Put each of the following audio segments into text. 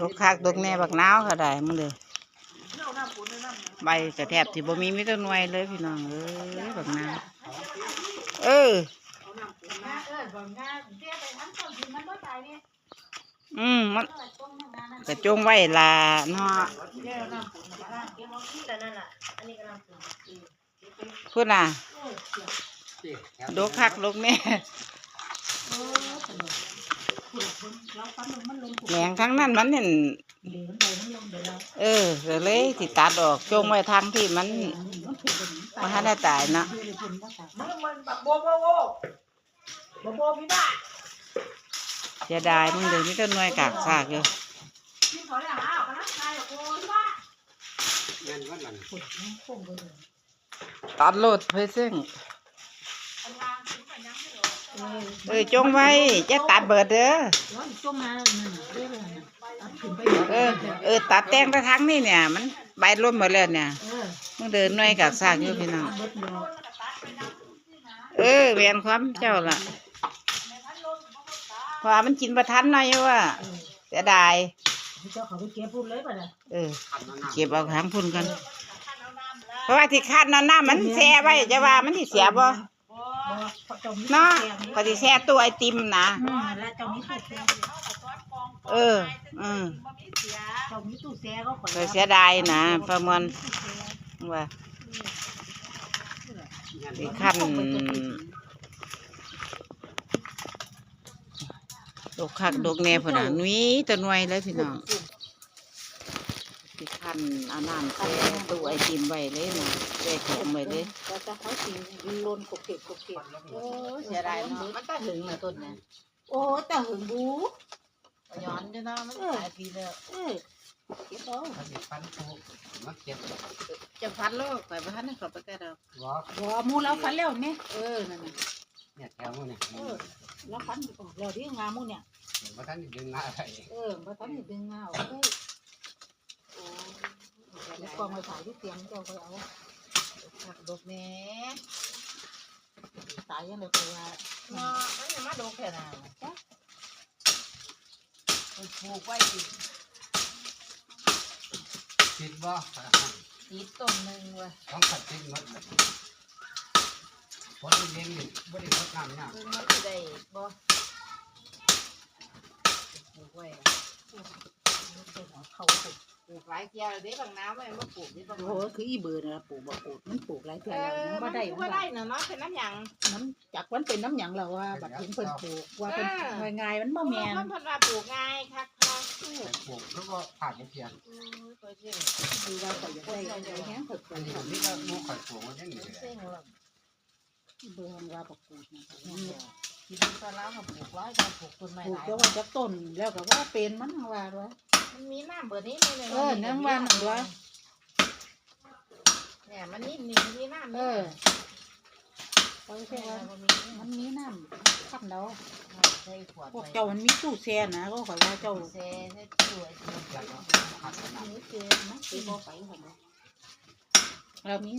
ดกคักดกแน่บักนาวก็ได้มึงเด้อใบกระแทบที่บ่มีมีแต้นหน่วยเลยพี่น้องเอ้ยบักนาวเอออืมมันกระจงไว้ละเนาะพูดน่ะดกคักดกแน่ แหลงทั้งนั้นมันเห็นเออก็เลยสิตัดออกจงไว้ทางที่มันมันให้ได้ตายเนาะมึงมันแบบโบโบโบโบโบพี่บ้าเสียดายมึงเดี๋ยวนี้ต้นหน่วยกากซากอยู่พี่ขอแล้วอ้าวกันนะใครแบบโบพี่บ้าเงินวันนั้นตัดโลดเพเส้ง อันวางถึงไปยังไม่หรอ เออจงไว้จะตัดเบิดเด้อร้อนจมมานั่นน่ะเรื่อยๆน่ะตัดขึ้นไปเออเออตัดแต่งไปทางนี้เนี่ย มันใบร่วมหมดแล้วเนี่ยเออมึงเดินหน่วยกากซากอยู่พี่น้องเบิดดอกเออเวียนความเจ้าล่ะเพราะว่ามันกินประทันหน่อยอยู่ว่าเสียดายเจ้าเขาไปเก็บพูดเลยป่ะน่ะเออขันนั่นน่ะเก็บเอาทางพุ่นกัน เพราะว่าที่คาดนั่นน้ามันแช่ไว้จะว่ามันที่เสียบ่บ่ เขาเจ้ามีเนาะแกงนี่ก็ที่แช่ตัวไอติมนะอืมแล้วเจ้ามีตู้แช่เอออืมเจ้ามีตู้แช่ก็ขอก็เสียดายนะประมวลว่าที่ขั้นดกคักดกแน่พุ่นน่ะหนุ้ยตัวหน่วยเลยพี่น้อง ที่ขั้นอาน้ำแช่ตู้ไอติมไว้เลยนะแช่แข็งไว้เลยแต่เขาสิลนกบเก็บกบเก็บโอ้เสียดายเนาะมันก็ถึงนะต้นเนี่ยโอ้แต่หึงบูย้อนอยู่เนะมันหลายปีแล้วเออเก็บเอาเขาสิฟันปูมาเก็บจะพันโลกไปพันให้เขาไปแกันเราวอบ่หมูแล้วฟันแล้วเนี่ยเออนั่นน่ะเนี่ยแถวเนี่ยเออแล้วฟันออกแล้วที่งาหมูเนี่ยว่าท่านดึงหน้าอะไรเออบ่ทันด้ดึงงาออกเลยโอ้ แล้วกองไว้ถ่ายที่เตียงเจ้าก็เอาผักดกแม่ตายยังไงก็ว่าเนาะมันยังมาดกแค่ไหนจ้ะปลูกไว้อีกติดบ่ติดต้นหนึ่งเว้ยต้องขัดติดหมดพอดีเลี้ยงอยู่บ่ได้รดน้ำเนี่ยเพิ่งมันสิได้บ่ปลูกไว้เขาปลูกป ลูกหลายเที่ยวเลยเด้บางน้ำไว้มาปลูกที่บางโอ้โหคืออีเบอร์นะปลูกบ่ปลูกมันปลูกหลายเทื่อแล้วยังมับ่นได้บ่ว่าได้เนาะเนาะเป็นน้ำหยัง น้ำจากวันเป็นน้ำหยังแล้วว่าบัดเห็นเพิ่นปลูกว่าเพิ่นอ่า ง่ายๆมันบ่แม่นมันเพิ่นว่าปลูกง่ายคักคักแต่ปลูกแล้วก็ผ่านเพียงอือก็เจ๋งคือว่าเขาอยากได้อะไรแฮงเพิ่นปอันลูนี้กผมนี่ก็มูข่อยปลูกมาได้หนึ่งเจ๋งหรอกเบอร์มันว่าบ่ปลูกนะ กินปลาร้าเขาปลูกร้อยเขาปลูกต้นไม้ปลูหกลายก็ว่าจักต้นแล้วก็ว่าเป็นมันว่าว่ามันมีน้ำเบอร์นี้นี่เออน้ำว่าน้ำว่าเนี่ยมันนี่มีมีน้ำเออเขาใช่แค่ว่าว่ามันมันมีน้ำคันแล้วใส่ขวดพวกเจ้ามันมีตู้แช่นะก็ขอยว่าเจ้าเซ่ใส่ถ้วยแล้วก็ขัดน้มีแช่นะสิบ่ไปหั่นเนาะเรามี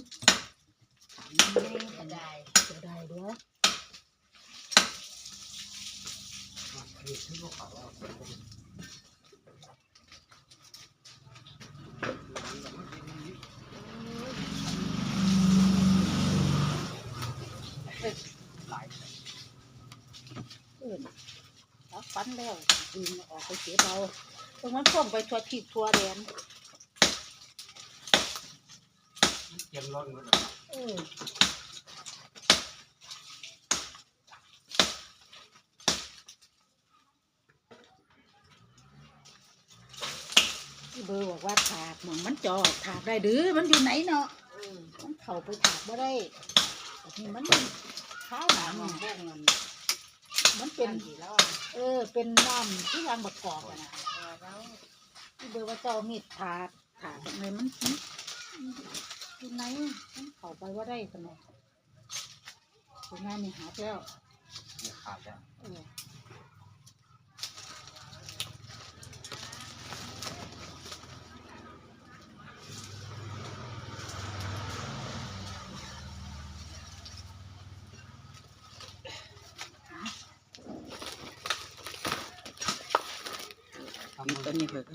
ก็ได้จะได้เด้อำนี่คือเขาเออรับฟันแล้วดึงออกไปเสียเบาตรงนั้นส่งไปทั่วทิศทั่วแดนเตรียมรถหมดเออ อร์บอกว่าถากหมองมันจอดถากได้หรือมันอยู่ไหนเนาะมันเข้าไปถากบ่ได้แต่นี่มันข้าวหนาน้ำเนี่มันยพวกมันมันเป็เป็นนสีแล้วอะเออ เป็นน้ำที่ยางบักกอกอะนะเออแล้วที่เบอร์ว่าเจ้ามีดถากถากอะไรมันมันอยู่ไหนมันเข้าไปว่าได้ขนเนาดถึงงานนี่หาแล้วเนี่ยขาดแล้วเออ ตัวนี้เถอะ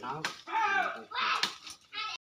Thank you.